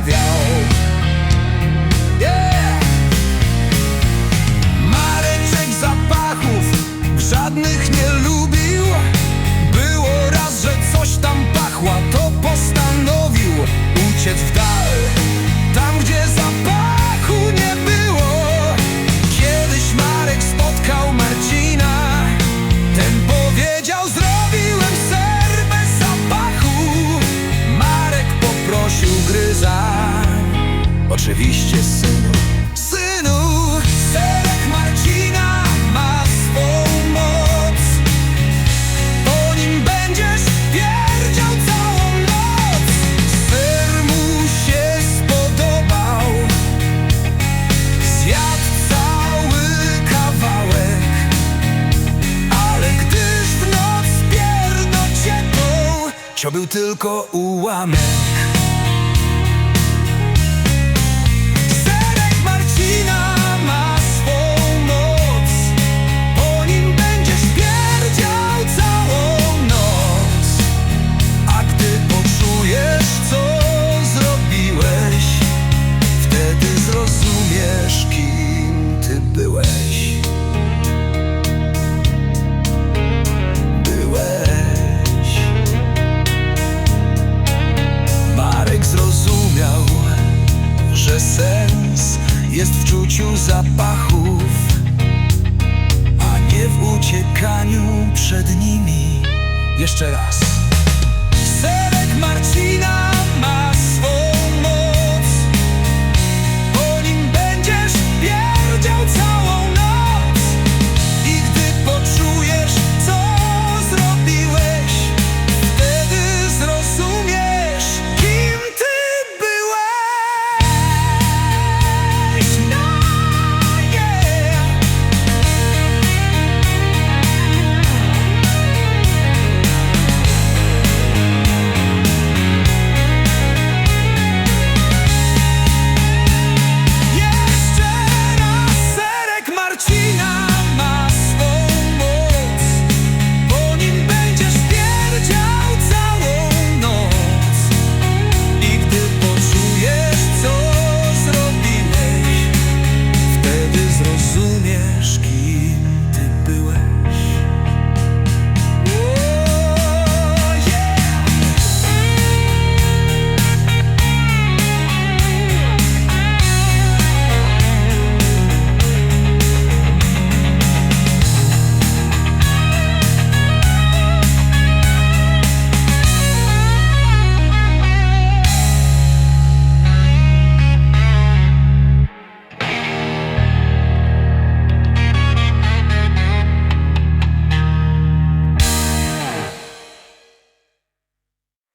canavial. To był tylko ułamek? zapachów, a nie w uciekaniu przed nimi. Jeszcze raz.